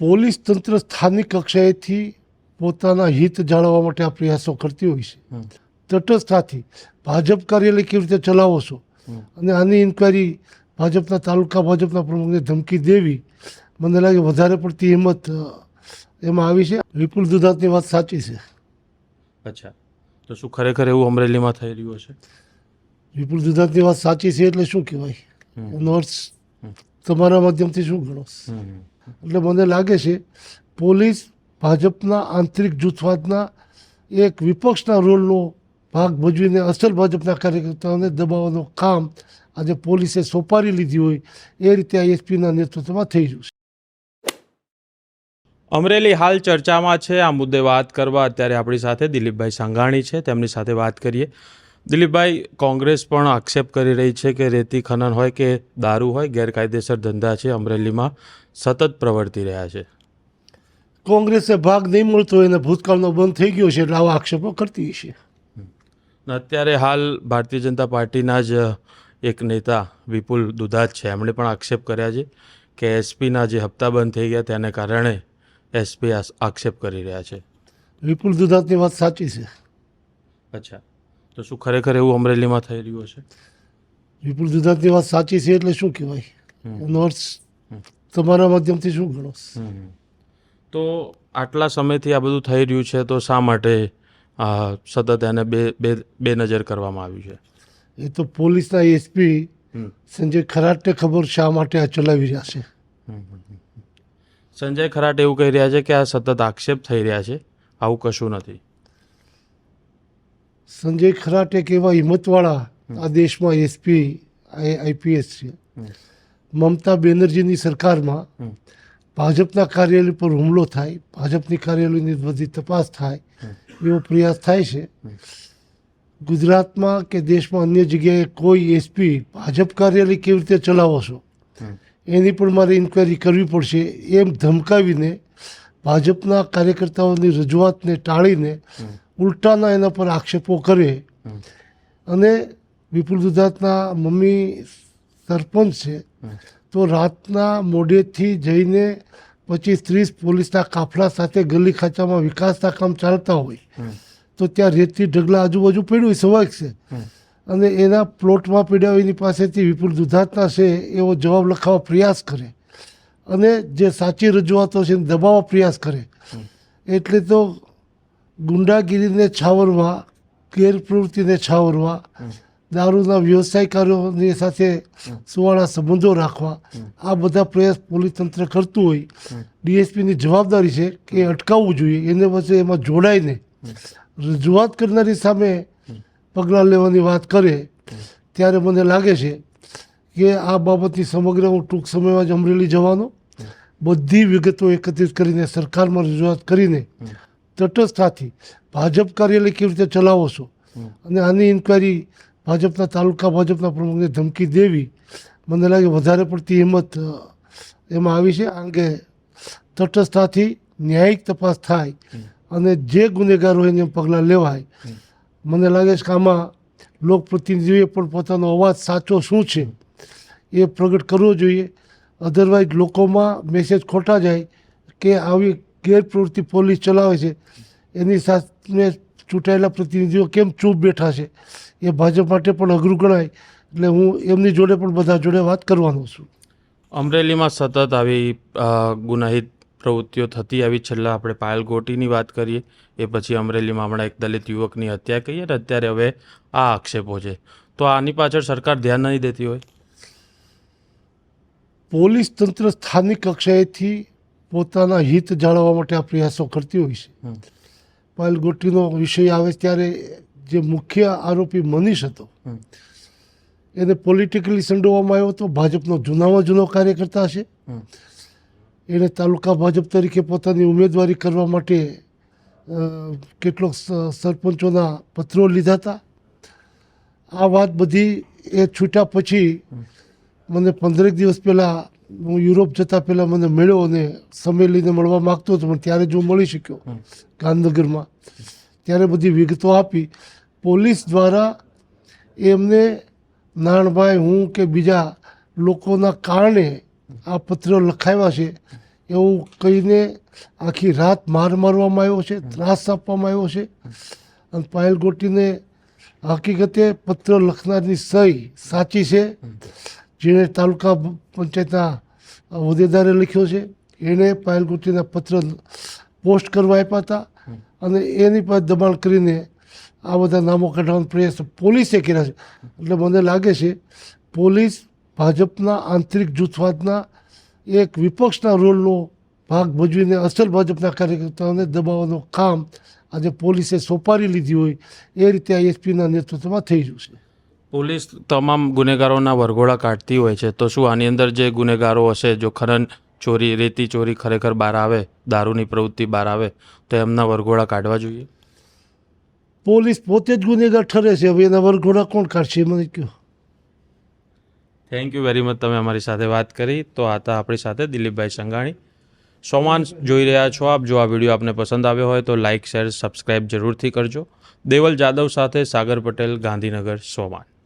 Police તંત્ર સ્થાનિક કક્ષાએથી પોતાના હિત જાળવવા માટે આ પ્રયાસો કરતી હોય છે. તટસ્થાથી તટસ્થતાથી ભાજપ કાર્યાલય કેવી રીતે ચલાવો છો? અને આની ઇન્કવાયરી ભાજપના તાલુકા ભાજપના પ્રમુખને ધમકી દેવી મને લાગે વધારે પડતી હિંમત એમાં આવી છે. વિપુલ દુધાતની વાત સાચી છે. અચ્છા. તો શું ખરેખર એવું અમરેલીમાં થઈ રહ્યું છે વિપુલ દુધાતની વાત સાચી છે એટલે શું કહેવાય. એનો અર્થ તમારા માધ્યમથી શું ગણો? એટલે મને લાગે છે પોલીસ ભાજપના આંતરિક જૂથવાદના એક વિપક્ષના રોલનો ભાગ ભજવીને અસલ ભાજપના કાર્યકર્તાઓને દબાવવાનું કામ આજે પોલીસે સોપારી લીધી હોય એ રીતે આ એસપીના નેતૃત્વમાં થઈ રહ્યું છે. અમરેલી હાલ ચર્ચામાં છે. આ મુદ્દે વાત કરવા અત્યારે આપણી સાથે દિલીપભાઈ સાંઘાણી છે. તેમની સાથે વાત કરીએ. દિલીપભાઈ કોંગ્રેસ પણ આક્ષેપ કરી રહી છે કે રેતી ખનન હોય કે દારૂ હોય ગેરકાયદેસર ધંધા છે અમરેલીમાં સતત પ્રવર્તી રહ્યા છે. કોંગ્રેસે ભાગ નહીં મળતો એને ભૂતકાળનો બંધ થઈ ગયો છે એટલે આવા આક્ષેપો કરતી છે અત્યારે હાલ ભારતીય જનતા પાર્ટીના જ એક નેતા વિપુલ દુધાત છે. એમણે પણ આક્ષેપ કર્યા છે કે એસપીના જે હપ્તા બંધ થઈ ગયા તેને કારણે એસપી આક્ષેપ કરી રહ્યા છે. વિપુલ દુધાતની વાત સાચી છે. અચ્છા. તો શું ખરેખર એવું અમરેલીમાં થઈ રહ્યું છે વિપુલ દુધાતની વાત સાચી છે એટલે શું કહેવાય? એનો અર્થ તમારા માધ્યમથી શું ગણો? તો આટલા સમયથી આ બધું થઈ રહ્યું છે તો શા માટે સતત એને બે બે બે નજર કરવામાં આવ્યું છે? એ તો પોલીસના એસપી સંજય ખરાટને ખબર શા માટે આ ચલાવી રહ્યા છે? સંજય ખરાટ એવું કહી રહ્યા છે કે આ સતત આક્ષેપ થઈ રહ્યા છે. આવું કશું નથી. સંજય ખરાટ એક એવા હિંમતવાળા આ દેશમાં એસપી આઈપીએસ છે. મમતા બેનર્જીની સરકારમાં ભાજપના કાર્યાલય પર હુમલો થાય ભાજપની કાર્યાલયની બધી તપાસ થાય એવો પ્રયાસ થાય છે. ગુજરાતમાં કે દેશમાં અન્ય જગ્યાએ કોઈ એસપી ભાજપ કાર્યાલય કેવી રીતે ચલાવો છો? એની પણ મારે ઇન્ક્વાયરી કરવી પડશે. એમ ધમકાવીને ભાજપના કાર્યકર્તાઓની રજૂઆતને ટાળીને ઉલટાના એના પર આક્ષેપો કરે. અને વિપુલ દુધાતના મમ્મી સરપંચ છે, તો રાતના મોડેથી જઈને પચીસ ત્રીસ પોલીસના કાફલા સાથે ગલી ખાંચામાં વિકાસના કામ ચાલતા હોય. તો ત્યાં રેતી ઢગલા આજુબાજુ પડ્યું સવાય છે. અને એના પ્લોટમાં પડ્યા એની પાસેથી વિપુલ દુધાતના છે, એવો જવાબ લખાવવા પ્રયાસ કરે. અને જે સાચી રજૂઆતો છે, એને દબાવવા પ્રયાસ કરે. એટલે તો ગુંડાગીરીને છાવરવા ગેરપ્રવૃત્તિને છાવરવા દારૂના વ્યવસાયકારોની સાથે સુવાળા સંબંધો રાખવા આ બધા પ્રયાસ પોલીસ તંત્ર કરતું હોય ડીએસપીની જવાબદારી છે કે અટકાવવું જોઈએ એને પછી એમાં જોડાઈને રજૂઆત કરનારી સામે પગલાં લેવાની વાત કરે ત્યારે મને લાગે છે કે આ બાબતની સમગ્ર હું ટૂંક સમયમાં જ અમરેલી જવાનો બધી વિગતો એકત્રિત કરીને સરકારમાં રજૂઆત કરીને તટસ્થતાથી ભાજપ કાર્યાલય કેવી રીતે ચલાવો છો? અને આની ઇન્કવાયરી ભાજપના તાલુકા ભાજપના પ્રમુખને ધમકી દેવી મને લાગે વધારે પડતી હિંમત એમાં આવી છે. આ અંગે તટસ્થતાથી ન્યાયિક તપાસ થાય અને જે ગુનેગાર હોય એને પગલાં લેવાય. મને લાગે છે કે આમાં લોકપ્રતિનિધિઓએ પણ પોતાનો અવાજ સાચો શું છે એ પ્રગટ કરવો જોઈએ. અધરવાઇઝ લોકોમાં મેસેજ ખોટા જાય કે આવી ગેરપ્રવૃત્તિ પોલીસ ચલાવે છે. એની સાથે ચૂંટાયેલા પ્રતિનિધિઓ કેમ ચૂપ બેઠા છે? એ ભાજપ માટે પણ અઘરું ગણાય. એટલે હું એમની જોડે પણ બધા જોડે વાત કરવાનો છું. અમરેલીમાં સતત આવી ગુનાહિત પ્રવૃત્તિઓ થતી આવી. છેલ્લા આપણે પાયલ ગોટીની વાત કરીએ એ પછી અમરેલીમાં હમણાં એક દલિત યુવકની હત્યા કહીએ ને અત્યારે હવે આ આક્ષેપો છે. તો આની પાછળ સરકાર ધ્યાન નહીં દેતી હોય? પોલીસ તંત્ર સ્થાનિક કક્ષાએથી પોતાના હિત જાળવવા માટે આ પ્રયાસો કરતી હોય છે. હમ. પાયલ ગોટીનો વિષય આવે ત્યારે જે મુખ્ય આરોપી મનીષ હતો એને પોલિટિકલી સંડોવવામાં આવ્યો હતો. ભાજપનો જૂનામાં જૂનો કાર્યકર્તા છે. એણે તાલુકા ભાજપ તરીકે પોતાની ઉમેદવારી કરવા માટે કેટલોક સરપંચોના પત્રો લીધા હતા. આ વાત બધી એ છૂટ્યા પછી મને પંદરેક દિવસ પહેલાં હું યુરોપ જતાં પહેલાં મને મળ્યો અને સમય લઈને મળવા માગતો હતો પણ ત્યારે જો મળી શક્યો ગાંધીનગરમાં. ત્યારે બધી વિગતો આપી. પોલીસ દ્વારા એમને નાણભાઈ હું કે બીજા લોકોના કારણે આ પત્ર લખાવ્યા છે એવું કહીને આખી રાત માર મારવામાં આવ્યો છે ત્રાસ આપવામાં આવ્યો છે. અને પાયલ ગોટીને હકીકતે પત્ર લખનારની સહી સાચી છે. જેણે તાલુકા પંચાયતના હોદ્દેદારે લખ્યો છે એણે પાયલ ગોટીના પત્ર પોસ્ટ કરવા આપ્યા હતા અને એની પર દબાણ કરીને આ બધા નામો કાઢવાનો પ્રયાસ પોલીસે કર્યા છે. એટલે મને લાગે છે, પોલીસ ભાજપના આંતરિક જૂથવાદના એક વિપક્ષના રોલનો ભાગ ભજવીને અસલ ભાજપના કાર્યકર્તાઓને દબાવવાનું કામ આજે પોલીસે સોપારી લીધી હોય, એ રીતે આ એસપીના નેતૃત્વમાં થઈ રહ્યું છે. પોલીસ તમામ ગુનેગારોના વરઘોડા કાઢતી હોય છે તો શું આની અંદર જે ગુનેગારો હશે જો ખનન ચોરી રેતી ચોરી ખરેખર બહાર આવે દારૂની પ્રવૃત્તિ બહાર આવે તો એમના વરઘોડા કાઢવા જોઈએ? પોલીસ પોતે જ ગુનેગાર ઠરે છે હવે એના વરઘોડા કોણ કાઢશે મને કહો. થેન્ક યુ વેરી મચ તમે અમારી સાથે વાત કરી તો આતા હતા આપણી સાથે દિલીપભાઈ સંઘાણી. સોમાન જોઈ રહ્યા છો આપ જો આ વીડિયો આપને પસંદ આવ્યો હોય તો લાઇક શેર સબસ્ક્રાઇબ જરૂરથી કરજો. દેવલ જાદવ સાથે સાગર પટેલ ગાંધીનગર સોમાન.